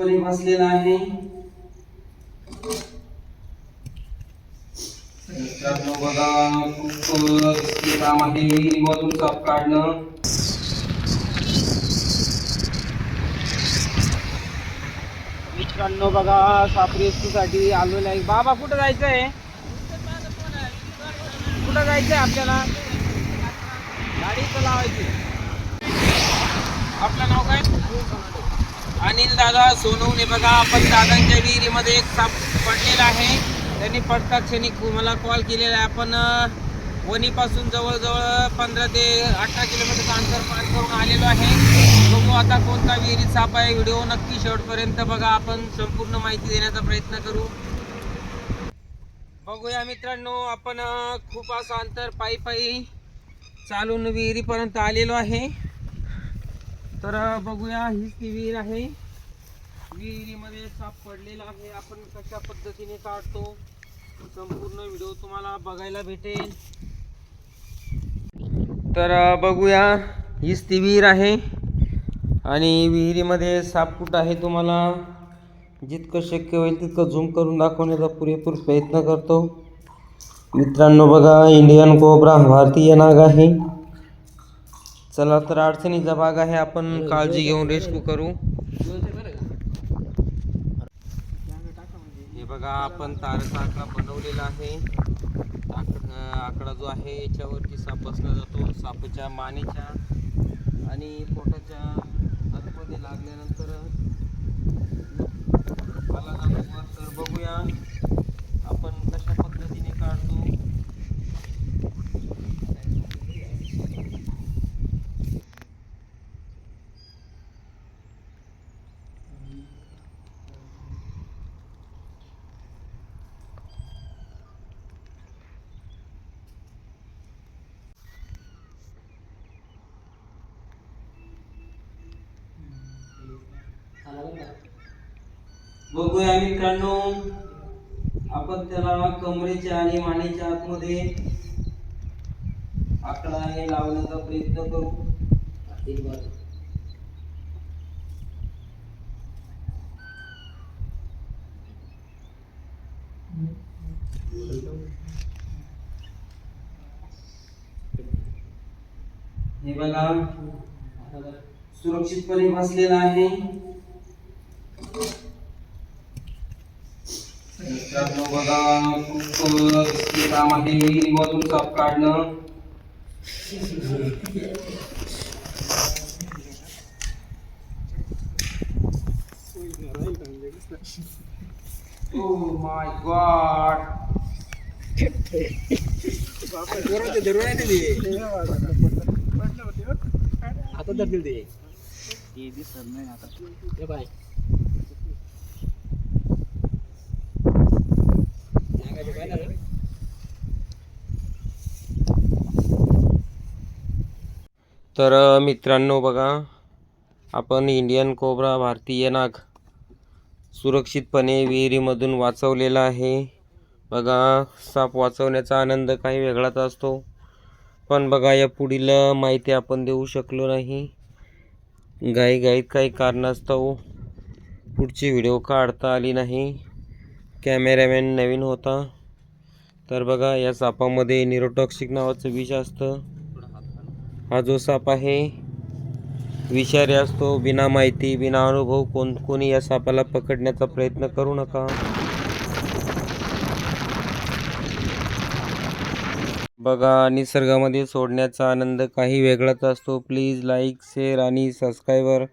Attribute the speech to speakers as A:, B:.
A: सुरक्षितपणे आहे. मित्रांनो बघा खूप रिस्की काम आहे विहिरीमधून साप काढणं. मित्रांनो बघा साप रेस्क्यूसाठी आलेलो आहे. बाबा कुठं जायचं आहे कुठं जायचं आहे आपल्याला? गाडी तर लावायची. आपलं नाव काय? अनिल दादा सोनवणे बघा आपण दादांच्या विहिरीमध्ये एक साप पडलेला आहे. त्यांनी पडता क्षणी मला कॉल केलेला आहे. आपण वणीपासून जवळजवळ पंधरा ते अठरा किलोमीटरचं अंतर पार करून आलेलो आहे. बघू आता कोणता विहिरीत साप आहे. व्हिडिओ नक्की शेवटपर्यंत बघा. आपण संपूर्ण माहिती देण्याचा प्रयत्न करू. बघूया मित्रांनो आपण खूप असं अंतर पायी पायी चालून विहिरीपर्यंत आलेलो आहे. तर बघूया हीच ती विहीर आहे. विहिरीमध्ये साप पडलेला आहे. आपण कशा पद्धतीने काढतो? संपूर्ण व्हिडिओ तुम्हाला बघायला भेटेल. तर बघूया हीच ती विहीर आहे. आणि विहिरीमध्ये साप कुठं आहे तुम्हाला? जितकं शक्य होईल तितकं झूम करून दाखवण्याचा पुरेपूर प्रयत्न करतो. मित्रांनो बघा इंडियन कोबरा भारतीय नाग आहे. चला तर अडचणीचा भाग आहे आपण काळजी घेऊन रेस्क्यू करू. हे बघा आपण तारचा आकडा बनवलेला आहे. आकडा जो आहे याच्यावरती साप बसला जातो सापाच्या मानेच्या आणि पोटाच्या आतमध्ये लागल्यानंतर. तर बघूया आपण कशा पद्धतीने काढतो बघूया मित्रांनो आपण त्याला कमरेच्या आणि मानेच्या आतमध्ये आकडा हे लावण्याचा प्रयत्न करू. हे बघा सुरक्षितपणे बसलेला आहे. मित्रांनो बघा खूप काम आहे विहिरीमधून साप काढणं Oh my god.
B: आता धरतील ते. ते दिसत नाही आता. बाय
A: तर मित्रांनो बघा आपण इंडियन कोबरा भारतीय नाग सुरक्षितपणे विहिरीमधून वाचवलेला आहे. बघा साप वाचवण्याचा आनंद काही वेगळाच असतो. पण बघा या पुढील माहिती आपण देऊ शकलो नाही. घाईघाईत काही कारणास्तव पुढची व्हिडिओ काढता आली नाही. कॅमेरामॅन नवीन होता. तर बघा या सापामध्ये निरोटॉक्सिक नावाचं विष असतं. हा जो साप आहे विषारी असतो बिना माहिती बिना अनुभव कोण कोणी या सापाला पकडण्याचा प्रयत्न करू नका. बघा निसर्गामध्ये सोडण्याचा आनंद काही वेगळाच असतो. प्लीज लाईक शेअर आणि सबस्क्रायबर